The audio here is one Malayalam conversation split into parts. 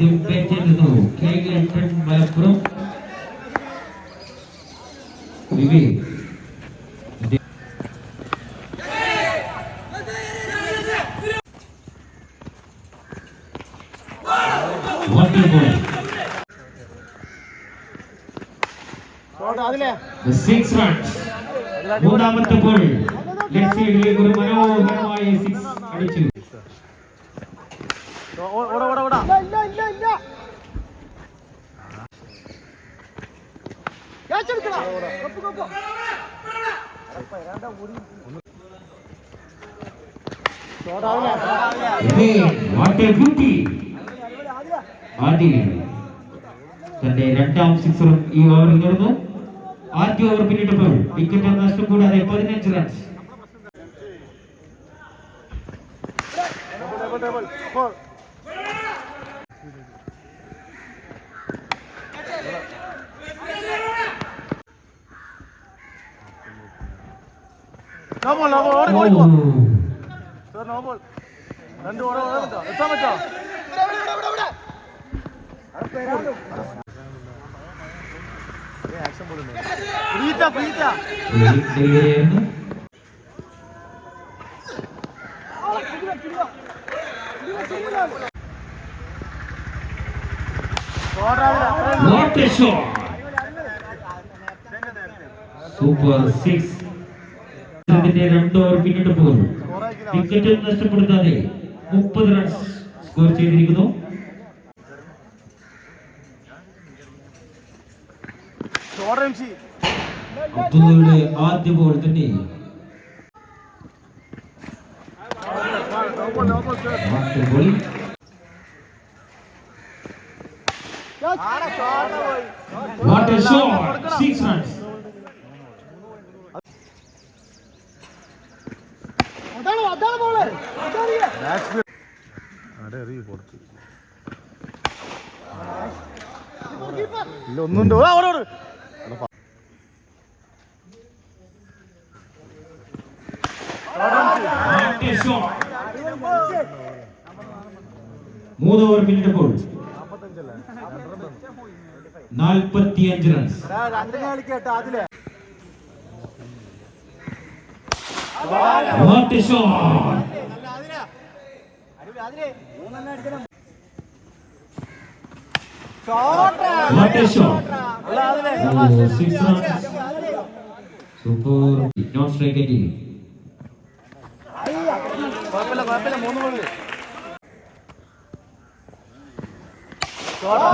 ആദ്യം ബാറ്റ് ചെയ്യുന്നു K ഗൾഫൻ Malappuram Vivek what a ball The six runs. മൂന്നാമത്തെ ബോൾ ലെഫ്റ്റ് സൈഡിലേക്ക് ഒരു മനോഹരമായ സിക്സ് അടിച്ചു ഓടാ ഓടാ ഓടാ. ഇല്ല ഇല്ല ഇല്ല ഏറ്റെടുക്കടാ. Cup cup. ഇനി എ ബ്യൂട്ടി ആദ്യ തന്റെ രണ്ടാം സിക്സറും ഈ ഓവറിൽ നടന്നു ആദ്യ ഓവർ പിന്നിട്ടപ്പോൾ വിക്കറ്റ് നഷ്ടം കൂടാതെ പതിനഞ്ച് runs no ball no ball ഓടി ഓടി പോ. സർ നോ ബോൾ രണ്ട് ഓടാ ഓടാൻ പറ്റോ? എത്താൻ പറ്റോ ഫ്രീറ്റാ ഫ്രീറ്റാ ഡെലിവറിയായിരുന്നു ഓടാ what a shot super six ഇതിന്റെ രണ്ട് ഓവർ പോകുന്നു വിക്കറ്റ് നഷ്ടപ്പെടുത്താതെ മുപ്പത് റൺസ് സ്കോർ ചെയ്തിരിക്കുന്നു. അബ്ദുള്ളയുടെ ആദ്യ ബോൾ തന്നെ. What a ball shot! Six sir ഇല്ല ഒന്നുണ്ട് ഓടാ ഓടാ ഓടാ വാട്ട് എ ഷോട്ട് മൂന്ന് ഓവർ പിന്നിട്ടപ്പോൾ നാൽപ്പത്തിയഞ്ച് റൺസ് What a അതിലെ what a shot what a shot six runs super non strike ആയിട്ട് കുഴപ്പമില്ല കുഴപ്പമില്ല മൂന്ന് ഗോളിൽ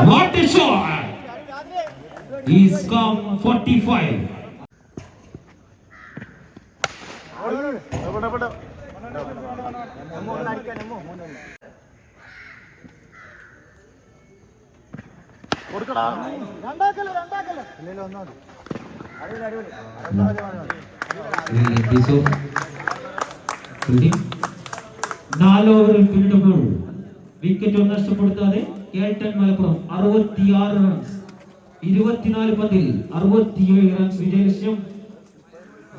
What a shot! He's come 45. കൊടുക്കടാ. നാല് ഓവറിൽ പിന്നിട്ടപ്പോൾ വിക്കറ്റ് നഷ്ടപ്പെടുത്താതെ കേൾട്ടൺ മലപ്പുറം അറുപത്തിയാറ് റൺസ് ഇരുപത്തിനാല് പന്തിൽ അറുപത്തിയേഴ് റൺസ് വിജയലക്ഷ്യം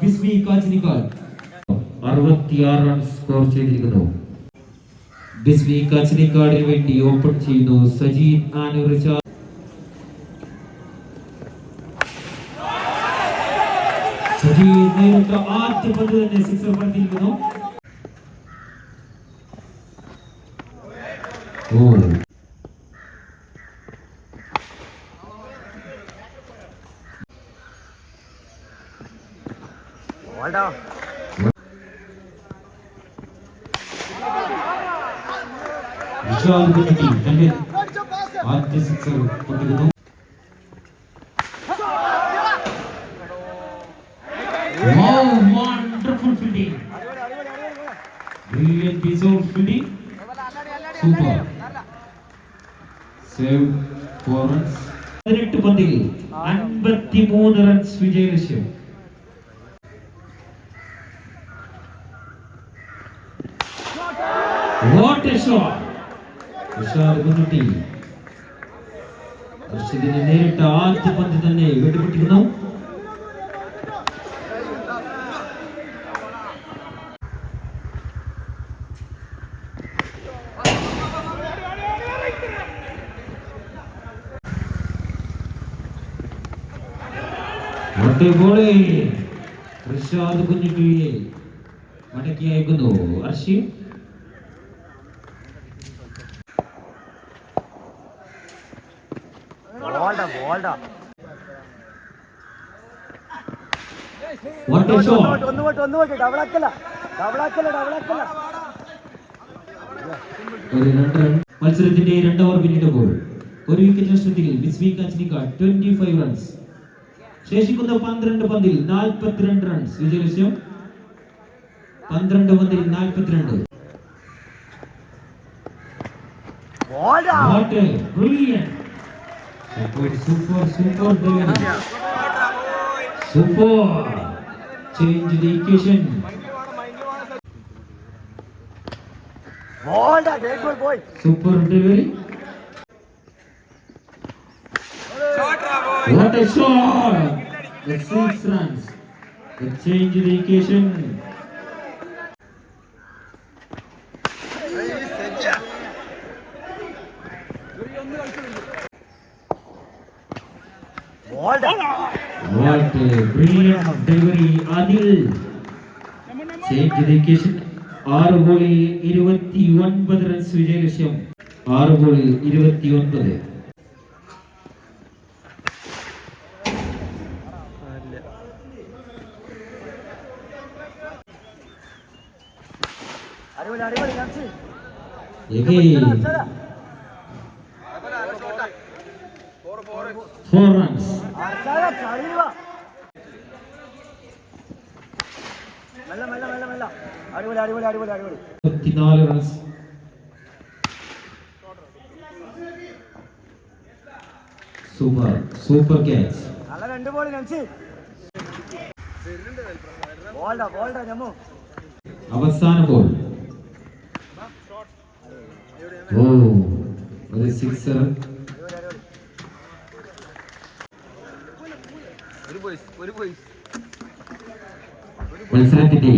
ബിസ്മി കാച്ചിനിക്കാൽ. അറുപത്തിയാറ് റൺസ് സ്കോർ ചെയ്തിരിക്കുന്നു. ബിസ്മി കാച്ചിനിക്കാടിന് വേണ്ടി ഓപ്പൺ ചെയ്യുന്നു സജീദ് ആൻഡ് നേരിട്ട ആദ്യ പന്ത് തന്നെ സിക്സർ പറഞ്ഞിരിക്കുന്നു ഓ ഓടാ വിശാൽ കുട്ടി തന്റെ അടിച്ച പാസ്. ആദ്യ സിക്സർ കൊണ്ടിരുന്നു Wow, wonderful fielding. Brilliant piece of fielding. Super. Save four runs. പതിനെട്ട് പന്തിൽ അൻപത്തിമൂന്ന് റൺസ് വിജയലക്ഷ്യം വാട്ട് a ഷോട്ട് വിശാൽ കുട്ടി റഷീദിനെ നേരിട്ട ആദ്യ പന്ത് തന്നെ വെടിപെട്ടിരുന്നു അടിപൊളി റിഷാദ് കുഞ്ഞിട്ടിയെ മടക്കി അയക്കുന്നു അർഷി ബോൾഡാ ബോൾഡാ വാട്ട് എ ഷോട്ട് ഒന്ന് പോട്ട് ഒന്ന് പോട്ട് ഡബിളാക്കല്ല കുഞ്ഞു ടിവിയെ മടക്കി അയക്കുന്നു. റൺ മത്സരത്തിന്റെ രണ്ട് ഓവർ പിന്നിട്ടപ്പോൾ ഒരു വിക്കറ്റ് നഷ്ടത്തിൽ വിസ്വി കാച്ചിനിക്ക ട്വന്റി ഫൈവ് റൺസ് ശേഷിക്കുന്ന പന്ത്രണ്ട് പന്തിൽ നാൽപ്പത്തിരണ്ട് റൺസ് വിജയലക്ഷ്യം പന്ത്രണ്ട് പന്തിൽ നാൽപ്പത്തിരണ്ട് the equation. ബോൾഡാ great ball boy Super delivery. What a shot! The six runs. The change the equation. What a brilliant delivery, Adil. Change the equation. ആറ് ബോളിൽ ഇരുപത്തി ഒൻപത് റൺസ് വിജയലക്ഷ്യം ആറ് ബോളിൽ ഇരുപത്തി ഒൻപത് വാ മെല്ലെ മെല്ലെ മെല്ലെ മെല്ലെ അടിപൊളി അടിപൊളി അടിപൊളി അടിപൊളി ഇരുപത്തിനാല് റൺസ് സൂപ്പർ സൂപ്പർ ക്യാച്ച് നല്ല രണ്ട് ബോൾ ജമ്മു അവസാന ബോൾ ഓ ഒരു സിക്സർ മത്സരത്തിന്റെ